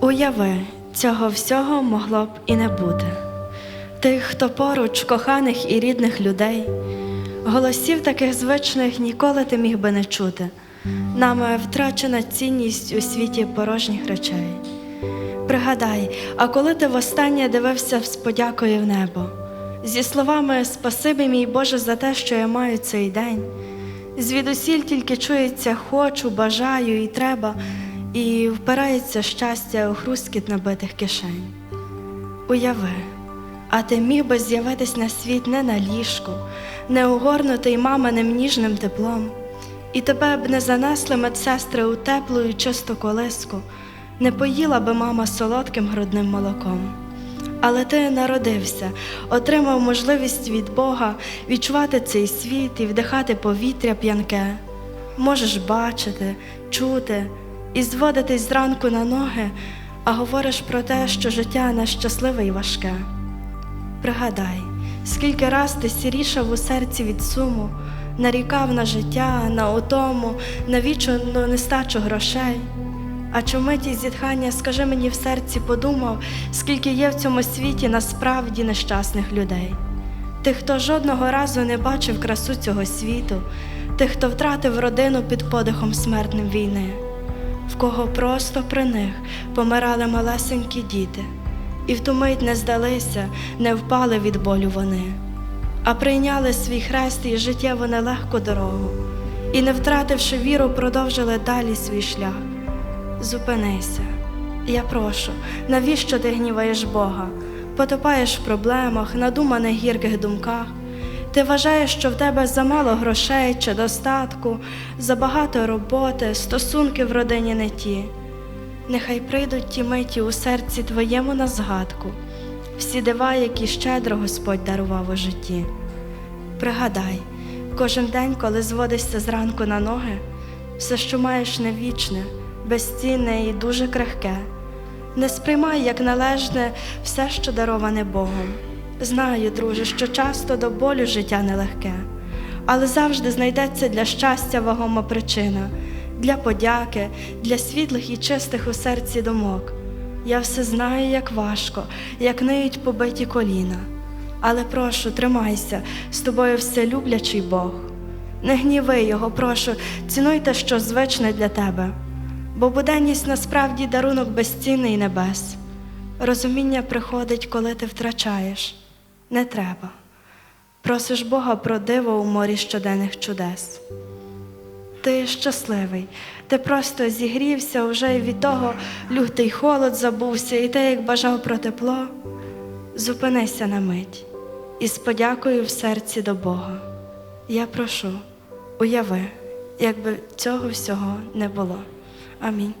Уяви, цього всього могло б і не бути. Тих, хто поруч, коханих і рідних людей, голосів таких звичних ніколи ти міг би не чути. Нами втрачена цінність у світі порожніх речей. Пригадай, а коли ти востаннє дивився з подякою в небо, зі словами Спасибі, мій Боже, за те, що я маю цей день, звідусіль тільки чується хочу, бажаю і треба, і впирається щастя у хрускіт набитих кишень. Уяви, а ти міг би з'явитись на світ не на ліжку, не угорнутий маминим ніжним теплом, і тебе б не занесли медсестри у теплу і чисту колиску, не поїла би мама солодким грудним молоком. Але ти народився, отримав можливість від Бога відчувати цей світ і вдихати повітря п'янке. Можеш бачити, чути і зводитись зранку на ноги, а говориш про те, що життя нещасливе і важке. Пригадай, скільки раз ти сірішав у серці від суму, нарікав на життя, на утому, на вічну нестачу грошей. А чому ті зітхання, скажи мені в серці, подумав, скільки є в цьому світі насправді нещасних людей, тих, хто жодного разу не бачив красу цього світу, тих, хто втратив родину під подихом смертним війни, в кого просто при них помирали малесенькі діти, і в ту мить не здалися, не впали від болю вони, а прийняли свій хрест і життєву нелегку дорогу, і, не втративши віру, продовжили далі свій шлях. Зупинися, я прошу, навіщо ти гніваєш Бога? Потопаєш в проблемах, надуманих гірких думках. Ти вважаєш, що в тебе замало грошей чи достатку, забагато роботи, стосунки в родині не ті. Нехай прийдуть ті миті у серці твоєму на згадку, всі дива, які щедро Господь дарував у житті. Пригадай, кожен день, коли зводишся зранку на ноги, все, що маєш не вічне, безцінне і дуже крихке. Не сприймай як належне все, що дароване Богом. Знаю, друже, що часто до болю життя нелегке, але завжди знайдеться для щастя вагома причина, для подяки, для світлих і чистих у серці думок. Я все знаю, як важко, як ниють побиті коліна. Але прошу, тримайся, з тобою все люблячий Бог. Не гніви його, прошу, цінуй те, що звичне для тебе, бо буденність насправді дарунок безцінний небес. Розуміння приходить, коли ти втрачаєш. Не треба. Просиш Бога про диво у морі щоденних чудес. Ти щасливий, ти просто зігрівся уже і від того лютий холод забувся, і ти, як бажав про тепло, зупинися на мить і з подякою в серці до Бога. Я прошу, уяви, якби цього всього не було. Амінь.